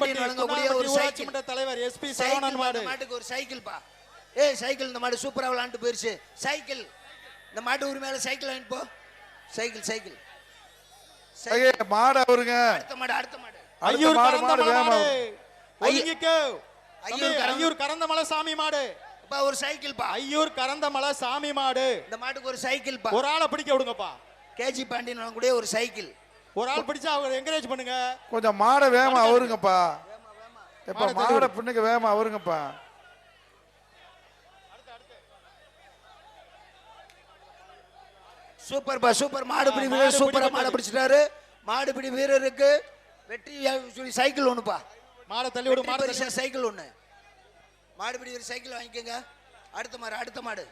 பாண்டியன் வழங்கக்கூடிய ஒரு சைக்கிள். தலைவர் எஸ்பி சரவணன் மாடு. இந்த மாட்டுக்கு ஒரு சைக்கிள் பா. ஏய் சைக்கிள் இந்த மாடு சூப்பரா விளாண்டு போயிருச்சு. சைக்கிள். இந்த மாட்டு உரிமையால சைக்கிள் வாங்கிட்டு போ. Cycle cycle. மாடு அவருங்க. அடுத்த மாடு அடுத்த மாடு. ஐயூர் மாடு, கறந்த மாடு மலை வேகமா மாடு. ஒதுங்கிக்கோ. ஐயூர் ஐயூர் கறந்த மலை சாமி மாடு. அப்பா ஒரு சைக்கிள் பா. ஐயூர் கறந்த மலை சாமி மாடு. இந்த மாட்டுக்கு ஒரு சைக்கிள் பா. ஒரு ஆளை பிடிக்க விடுங்கப்பா. கேஜி பாண்டியன் வழங்கக்கூடிய ஒரு சைக்கிள். ஒரு ஆள் பிடிச்சா அவங்க என்கரேஜ் பண்ணுங்க. கொஞ்சம் மாடை வேகமா அவருங்கப்பா. எப்ப மாடை தள்ளி மாடை விடு. பின்னுக்கு வேகமா அவருங்கப்பா. சூப்பர் பா சூப்பர். மாடுபிடி வீரர் மாடு சூப்பரா. மாடு பிடிச்சிட்டாரு. மாடுபிடி வீரருக்கு வெற்றி சொல்லி சைக்கிள் ஒண்ணுப்பா. மாடை தள்ளி விடு மாடு சைக்கிள் ஒண்ணு. மாடுபிடி வீரர் சைக்கிள் வாங்கிக்கோங்க. அடுத்த மாடு அடுத்த மாடு.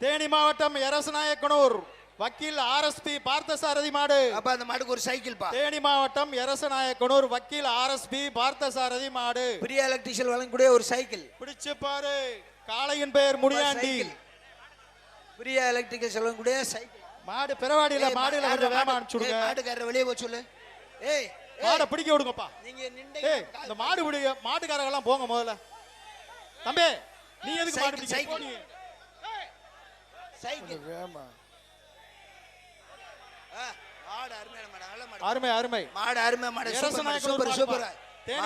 தேனி மாவட்டம் எரசநாயக்கனூர். வக்கீல் ஆர்எஸ்பி பார்த்தசாரதி மாடு. அப்ப அந்த மாடுக்கு ஒரு சைக்கிள் பா. தேனி மாவட்டம் எரசநாயக்கனூர் வக்கீல் ஆர்எஸ்பி பார்த்தசாரதி மாடு. பிரியா எலக்ட்ரிஷியல் வழங்கக்கூடிய ஒரு சைக்கிள். பிடிச்சு பாரு. காளையின் பெயர் முடியாண்டி. பிரியா எலக்ட்ரிக்கல் வழங்கக்கூடிய சைக்கிள். மாடு பிறவாடியில மாடுல மாடு- கொஞ்சம் வேகமா மாடு- அனுப்பிச்சு ஏய், விடுங்க மாடுக்காரரை வெளியே போக சொல்லு. ஏய் மாடை பிடிக்க விடுங்கப்பா. நீங்க நின்று இந்த மாடு பிடிக்க மாட்டுக்காரங்க எல்லாம் போங்க முதல்ல. தம்பி நீ எதுக்கு மாடு சைக்கிள், பிடிக்க. போ நீ. சைக்கிள். வேகமா. மாடு அருமையான மாடு நல்ல மாடு. அருமை அருமை. மாடு அருமை மாடு. Super super. சூப்பர்.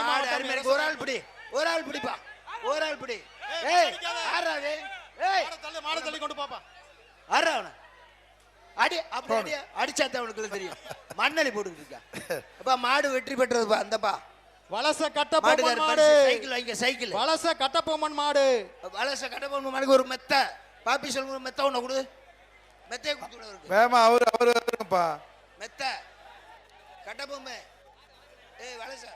மாடு அருமை. ஒரு ஆள் பிடி ஒரு ஆள் பிடிப்பா. ஒரு ஆள் பிடி. ஏய். ஆறாவே ஏய் மாடை தள்ளு மாடை தள்ளி கொண்டு பாப்பா. ஆறா அவன? அடி அப்படி அடி அடிச்சாத்த அவனுக்கு தெரியும். மண்ணலி போட்டுக்கிட்டு இருக்கா. அப்பா மாடு வெற்றி பெற்றதுப்பா அந்தப்பா. வலச கட்டப்பொம்மன் மாடு சைக்கிள் வாங்க சைக்கிள். வலச கட்டப்பொம்மன் மாடு. வலச கடப்பொம்மன் மாடுக்கு ஒரு மெத்த. பாப்பி சொல்லுங்க மெத்த ஒண்ணு கொடு. மெத்தையை கொடுத்து வேகமா அவரு அவரு அவருங்கப்பா. மெத்த. கட்டபொம்மை ஏய் வலச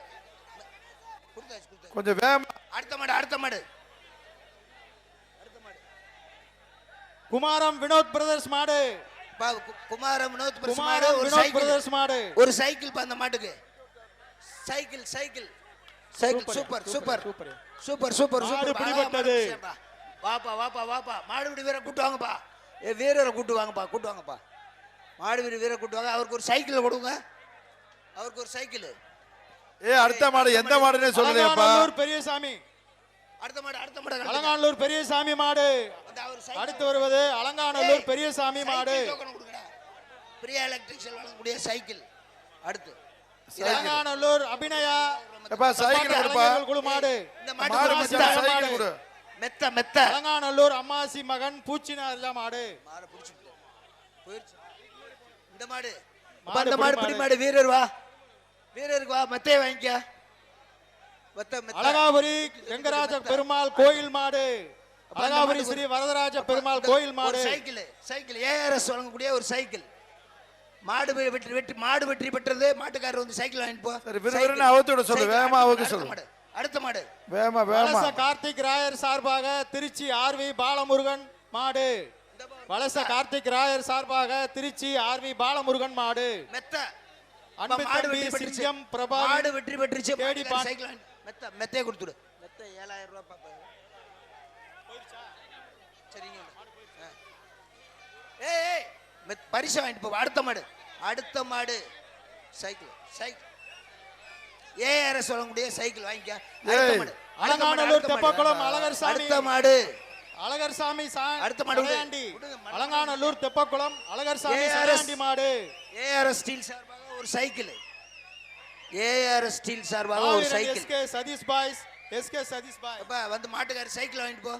கொடுத்தாச்சு கொடுத்தாச்சு கொஞ்சம் வேகமா அடுத்த மாடு அடுத்த மாடு. அடுத்த மாடு. குமாரம் வினோத் பிரதர்ஸ் மாடு. பா, கு- குமார வினோத் பிரஸ் மாடு குமாரம் ஒரு சைக்கிள். பிரதர்ஸ் மாடு. ஒரு சைக்கிள் பா அந்த மாட்டுக்கு. Cycle cycle. Cycle super, super super, super. Super. Super பிடிபட்டது. வாப்பா வாப்பா வாப்பா. மாடுபிடி வீரரை கூட்டு வாங்கப்பா. ஏ வீரரை கூட்டு வாங்கப்பா கூட்டு வாங்கப்பா. மாடுபிடி வீரரை கூட்டு வாங்க. அவருக்கு ஒரு சைக்கிள் கொடுங்க. அவருக்கு ஒரு சைக்கிள். ஏ அடுத்த மாடு எந்த மாடுன்னே சொல்லலையாப்பா அலங்காநல்லூர் பெரியசாமி. அடுத்த மாடு அடுத்த மாடு மாடு. அலங்காநல்லூர் பெரியசாமி மாடு. அடுத்து வருவது அலங்காநல்லூர் பெரியசாமி மாடு. பிரியா எலக்ட்ரிக்ஸில் வழங்கக்கூடிய சைக்கிள். அடுத்து. அலங்காநல்லூர் அபிநயா. சைக்கிள் குழு மாடு. இந்த மாடு மாடு சைக்கிள் கொடு. மெத்த மெத்த. அலங்காநல்லூர் அம்மாசி மகன் பூச்சினார்ல மாடு. மாடு பிடிச்சு போயிருச்சு. இந்த மாடு. அந்த மாடு பிடி மாடு வீரர் வா. வீரருக்கு வா மெத்தையை வாங்கிக்க. அழகாபுரி ரெங்கராஜ பெருமாள் கோயில் மாடு. அழகாபுரி ஸ்ரீ வரதராஜ பெருமாள் கோயில் மாடு. Cycle cycle. ஏஆர்எஸ் வழங்கக்கூடிய ஒரு சைக்கிள். மாடு வெற்றி வெற்றி மாடு வெற்றி பெற்றது. மாட்டுக்காரர் வந்து சைக்கிள் வாங்கிட்டு போ. சரி, விறு சைக்கிள். விறுன்னு அவுத்து விட சொல்லு, வேகமா அவுக்க மாடு, சொல்லு. அடுத்த மாடு. வேகமா வலச கார்த்திக் ராயர் சார்பாக திருச்சி ஆர்வி பாலமுருகன் மாடு. வலச கார்த்திக் ராயர் சார்பாக திருச்சி ஆர்வி பாலமுருகன் மாடு. மெத்த. அன்பு தம்பி சிங்கம் பிரபா மாடு வெற்றி பெற்றுச்சு. சைக்கிள் மெத்த மெத்தையை கொடுத்துடு. மெத்த ஏழாயிரம் ரூபாய் சரிங்க. ஆ. ஏய் பரிசு வாங்கிட்டு போ. அடுத்த மாடு. அடுத்த மாடு. Cycle cycle. ஏஆர்எஸ் சொல்லக்கூடிய சைக்கிள் வாங்கிக்க. அலங்காநல்லூர். தெப்பக்குளம் அழகர் அடுத்த மாடு. அழகர் சாமி சா- அடுத்த மாடு. அலங்காநல்லூர் தெப்பக்குளம் அழகர் சாமி மாடு. ஏஆர்எஸ் ஸ்டீல் சார்பாக ஒரு சைக்கிள். ஏஆர்எஸ் ஸ்டீல் சார்பாக ஒரு cycle. SK Sathish boys SK Sathish boy. அப்பா வந்து மாட்டுக்கார சைக்கிள் வாங்கிட்டு போ.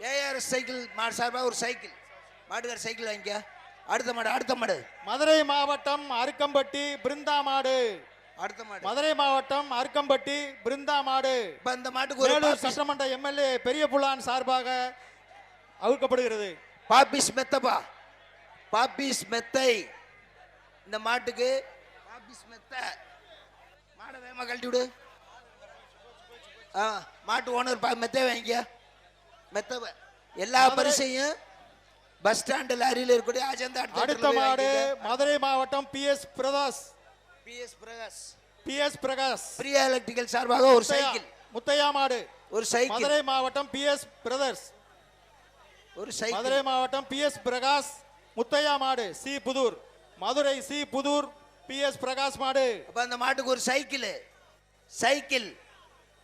ஏஆர்எஸ் சைக்கிள் மாடு சார்பாக ஒரு சைக்கிள். மாட்டுக்கார சைக்கிள் வாங்கிக்க. அடுத்த மாடு அடுத்த மாடு. மதுரை மாவட்டம் அருக்கம்பட்டி பிருந்தா மாடு. அடுத்த மாடு. மதுரை மாவட்டம் அருக்கம்பட்டி பிருந்தா மாடு. இப்ப இந்த மாட்டுக்கு ஒரு வேலூர் சட்டமன்ற எம்எல்ஏ பெரிய புலான் சார்பாக அவுக்கப்படுகிறது பாப்பிஸ் மெத்தப்பா. பாப்பிஸ் மெத்தை. இந்த மாட்டுக்கு பாப்பிஸ் மெத்த. மாடை வேகமா கழட்டி விடு. ஆ மாட்டு ஓனர் பா மெத்தை வாங்கிக்க. மெத்த வ- எல்லா பரிசையும் பஸ் ஸ்டாண்டில் அருகில் இருக்கக்கூடிய அஜந்தா அடுத்த மாடு மதுரை மாவட்டம் P S PS Prakash P S Prakash Priya electrical சார்பாக ஒரு சைக்கிள் முத்தையா மாடு ஒரு சைக்கிள் மதுரை மாவட்டம் பி எஸ் பிரதர்ஸ் ஒரு சைக்கிள் மதுரை மாவட்டம் பி எஸ் பிரகாஷ் முத்தையா மாடு C Puthur. Madurai C Puthur P S Prakash மாடு. அப்ப அந்த மாட்டுக்கு ஒரு சைக்கிள் சைக்கிள்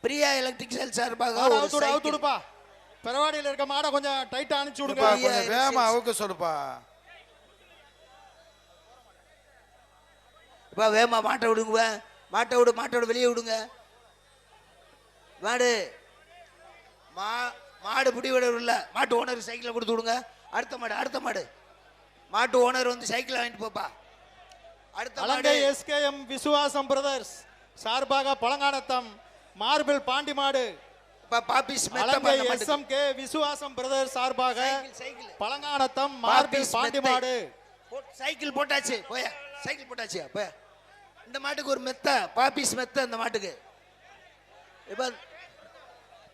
பிரியா எலக்ட்ரிக்கல் சார்பாக மாடை ஒரு அவுத்து விடு, அவுத்து சைக்கிள். விடுப்பா. பெறவாடியில் இருக்க மாடை கொஞ்சம் டைட்டா அனுப்பிச்சு விடுங்க. வேகமா. அவுக்க சொல்லுப்பா. இப்ப வேமா மாட்டை விடுங்க மாட்டை விடு மாட்டை விடு வெளியே விடுங்க. மாடு. மா மாடு பிடி விடவில்ல மாட்டு ஓனர் சைக்கிளை கொடுத்து விடுங்க. அடுத்த மாடு அடுத்த மாடு. மாட்டு ஓனர் வந்து சைக்கிள் வாங்கிட்டு போப்பா. அடுத்த மாடு. எஸ்கேஎம் விசுவாசம் பிரதர்ஸ். சார்பாக பழங்கானத்தம் மார்பிள் பாண்டி மாடு. மாட்டுக்கு. எஸ்எம் கே விசுவாசம் பிரதர்ஸ் சார்பாக பழங்கானத்தம் மார்பிள் பாண்டி. மாடு. சைக்கிள் போட்டாச்சு. போயா சைக்கிள் போட்டாச்சு போயா. இந்த மாட்டுக்கு ஒரு மெத்த பாப்பிஸ் மெத்த இந்த மாட்டுக்கு. இப்ப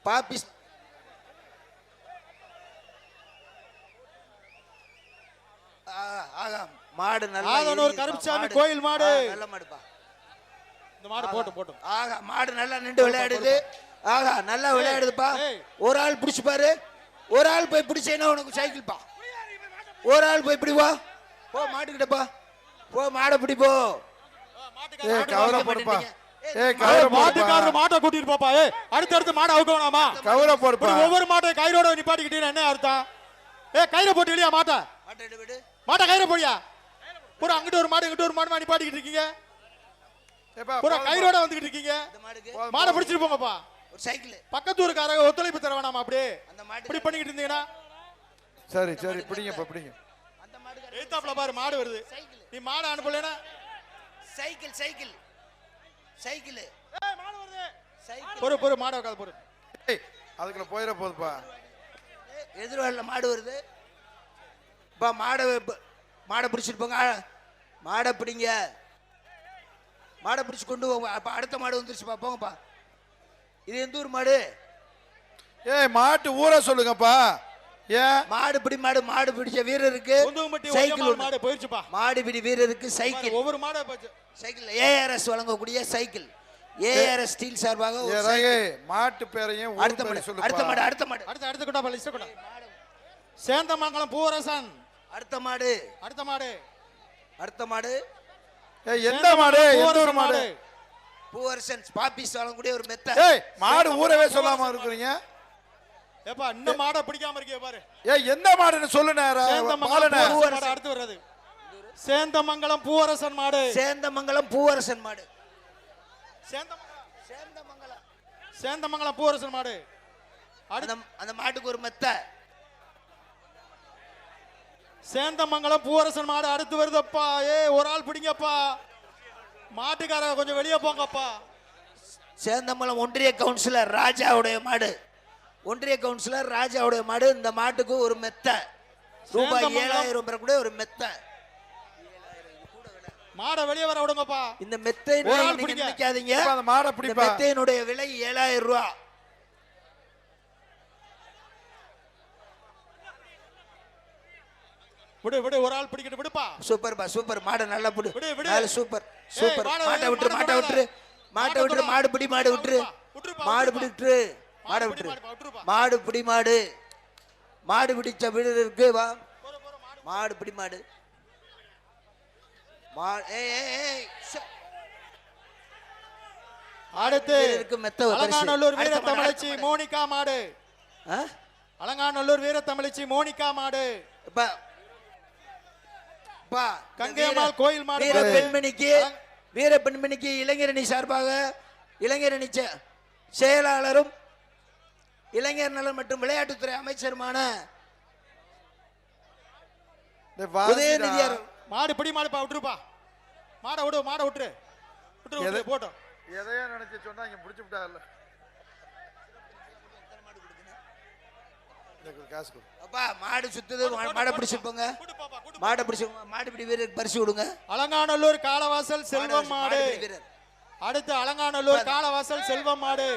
பாப்பிஸ் மாடு நல்லா எரியுதுப்பா, கருப்புசாமி கோயில் மாடு. நல்ல மாடுப்பா. இந்த மாடு போட்டு போட்டும் ஆகா மாடு நல்லா நின்று விளையாடுது. ஆகா நல்லா விளையாடுதுப்பா. ஒரு ஆள் பிடிச்சு பாரு. ஒரு ஆள் போய் பிடிச்சேன்னா உனக்கு சைக்கிள் பா ஒரு ஆள் போய் பிடி போ போ மாட்டுக்கிட்ட போ போ மாடை பிடி போ. ஏ கவரை போடுப்பா ஏ ஏய், கவரை மாட்டுக்காரர் மாட்டை கூட்டிட்டு போப்பா. ஏ அடுத்து அடுத்து மாடை அவுக்க வேணாமா கவரை போடுப்பா இப்படி ஒவ்வொரு மாட்டை கயிறோட நிப்பாட்டிக்கிட்டீங்கன்னா என்ன அர்த்தம்? ஏ கயிறை போட்டு இல்லையா மாட்டை. மாட்டை எடு விடு. மாட்டை கயிறை போடியா? பூரா அங்கிட்டு ஒரு மாடு இங்கிட்டு ஒரு மாடு நிப்பாட்டிக்கிட்டு இருக்கீங்க. ஏப்பா, பூரா கயிறோட வந்துகிட்டு இருக்கீங்க. இந்த மாடுக்கு. போதும், மாடை பிடிச்சிட்டு போங்கப்பா. ஒரு சைக்கிள். பக்கத்து ஊருக்காரங்க ஒத்துழைப்பு தர வேணாமா அப்படியே அந்த இப்படி மாட்டுக்கு பண்ணிக்கிட்டு இருந்தீங்கன்னா? சரி சரி பிடிங்கப்பா பிடிங்க. அந்த எய்தாப்புல பாரு மாடு வருது. சைக்கிள். நீ மாடை அனுப்பலைன்னா சைக்கிள் சைக்கிள். சைக்கிள். ஏய், மாடு வருது. சைக்கிள். பொறு பொறு மாடை உட்காந்து பொறு. ஏய் அதுக்குள்ள போயிட போகுதுப்பா எதிர்வாளில் மாடு வருது. இப்போ மாடை இப்ப- மாடை பிடிச்சிட்டு போங்க. மாடை பிடிங்க. மாடை பிடிச்சி கொண்டு போங்க அப்போ அடுத்த மாடு வந்துருச்சுப்பா போங்கப்பா. இது எந்த ஊர் மாடு? ஏய் மாட்டு ஊரை சொல்லுங்கப்பா. மாடு பிடி மாடு மாடு பிடிச்ச வீரருக்கு சைக்கிள். மாடு போயிருச்சுப்பா. மாடு பிடி வீரருக்கு சைக்கிள். ஒவ்வொரு மாடை போச்சு. சைக்கிள் ஏஆர்எஸ் வழங்கக்கூடிய சைக்கிள். ஏஆர்எஸ் ஸ்டீல் சார்பாக ஒரு மாட்டு பேரையும் அடுத்த மாடு பேரையும் அடுத்த மாடு அடுத்த மாடு. அடுத்து அடுத்து கொண்டா லிஸ்ட் கொண்டா சேந்தமங்கலம் பூவரசன். அடுத்த மாடு. அடுத்த மாடு. அடுத்த மாடு. ஏய் எந்த மாடு? எந்த ஊர் பூவரசன் மாடு. பூவரசன் பாப்பிஸ் வழங்கக்கூடிய ஒரு மெத்த. ஏய் மாடு ஊரவே சொல்லாம இருக்கிறீங்க. ஏப்பா இன்னும் மாடை பிடிக்காம இருக்கே பாரு. ஏய் எந்த மாடுன்னு சொல்லு அடுத்து வர்றது. சேந்தமங்கலம் பூவரசன் மாடு. சேந்தமங்கலம் பூவரசன் மாடு. சேந்தமங்கலம். சேந்தமங்கலம். சேந்தமங்கலம் பூவரசன் மாடு. அடுத்து அந்த அந்த மாட்டுக்கு ஒரு மெத்த. சேந்தமங்கலம் பூவரசன் மாடு அடுத்து வருதப்பா. ஏ ஒரு ஆள் பிடிங்கப்பா. மாட்டுக்கார கொஞ்சம் வெளியே போங்கப்பா. சேந்தமங்கலம் ஒன்றிய கவுன்சிலர் ராஜாவுடைய மாடு. ஒன்றிய கவுன்சிலர் ராஜாவுடைய மாடு இந்த மாட்டுக்கு ஒரு மெத்த. ரூபாய். ஏழாயிரம் பெறக்கூடிய ஒரு மெத்த. மாடை வெளியே வர விடுங்கப்பா. இந்த மெத்தை. நினைக்காதீங்க. அந்த மாடை மெத்தையினுடைய விலை ஏழாயிரம் விடு விடு ஒரு ஆள் பிடிக்கிட்டு விடுப்பா. சூப்பர்ப்பா சூப்பர். மாடை நல்லா பிடி. விடு, விடு. சூப்பர். சூப்பர். மாடை மாட்டை விடு, விட்டுரு மாடை மாட்டை விட்டுரு. மாட்டை மாடை விட்டுரு. மாடு பிடி மாடு விட்டுரு. மாடு விட்டுருப்பா. மாடை விட்டுரு மாடு பிடி மாடு மாடு பிடிச்ச வீரருக்கு வா மாடு. பிடி மாடு அடுத்து. அலங்காநல்லூர் வீர தமிழச்சி. மோனிகா மாடு? அலங்காநல்லூர் வீர தமிழச்சி மோனிகா மாடு கங்கையம்மாள் கோயில் மாடு வீர. பெண்மணிக்கு வீர பெண்மணிக்கு இளைஞரணி சார்பாக இளைஞரணி செயலாளரும் இளைஞர் நலன் மற்றும் விளையாட்டுத்துறை அமைச்சருமான. உதயநிதியார். மாடு பிடி மாடுப்பா விட்டுருப்பா. மாடை விடு மாடை விட்டுரு. விட்டுரு போட்டோம். எதையோ நினைச்சு சொன்னா இங்க புடிச்சு விட்டாருல இந்த காசு. அப்பா மாடு சுத்துது மாடை பிடிச்சிட்டு போங்க. கூட்டு போப்பா, கூட்டு போ. மாடை பிடிச்சி மாடு பிடி வீரருக்கு பரிசு கொடுங்க. அலங்காநல்லூர் காலவாசல் செல்வம் மாடு அடுத்து அலங்காநல்லூர் காலவாசல் செல்வம் மாடு.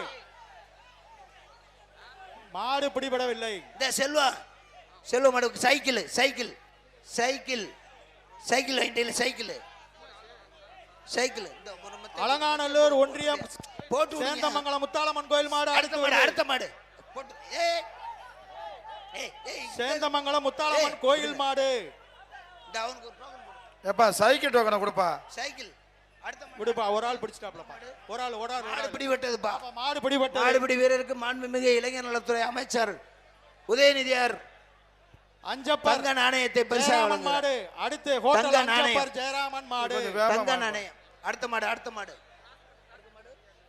மாடு பிடிபடவில்லை. இந்த செல்வம் செல்வம் மாடு சைக்கிள் சைக்கிள் சைக்கிள் சைக்கிள் வாங்கிட்டீங்களா சைக்கிள். சைக்கிள். அலங்காநல்லூர் ஒன்றியம் போட்டு. சேந்தமங்கலம் முத்தாளம்மன் கோயில் மாடு அடுத்த மாடு. அடுத்த மாடு. போட்டு சேந்தமங்கலம் முத்தாளம்மன் கோயில் மாடு. ஏப்பா சைக்கிள் டோக்கனை கொடுப்பா. சைக்கிள். விடுப்பா ஒரு ஆள் பிடிச்சிட்டாப்லப்பா ஒரு ஆள் ஒரு ஆள் மாடு. பிடிபட்டதுப்பா மாடு பிடிபட்டது மாடுபிடி வீரருக்கு மாண்புமிகு இளைஞர் நலத்துறை அமைச்சர் உதயநிதியார். அஞ்சப்பர். தங்க நாணயத்தை பரிசாக மாடு அடுத்து ஹோட்டல் தங்க நாணயம். அஞ்சப்பர் ஜெயராமன் மாடு. தங்க. நாணயம். அடுத்த மாடு அடுத்த மாடு.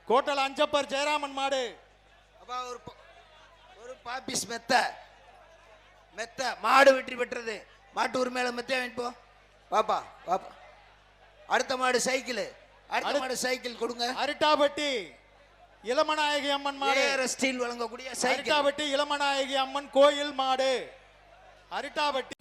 ஹோட்டல் அஞ்சப்பர் ஜெயராமன் மாடு. அப்பா ஒரு ஒரு பாப்பிஸ் மெத்த. மெத்த மாடு வெற்றி பெற்றது. மாட்டு உரிமையில மெத்த வாங்கிட்டு போ. பாப்பா பாப்பா அடுத்த மாடு சைக்கிள். அடுத்த மாடு சைக்கிள் கொடுங்க. அரிட்டாபட்டி இளமநாயகி அம்மன் மாடு. ஸ்டீல் வழங்கக்கூடிய சைக்கிள். அரிட்டாபட்டி இளமநாயகி அம்மன் கோயில் மாடு. அரிட்டாபட்டி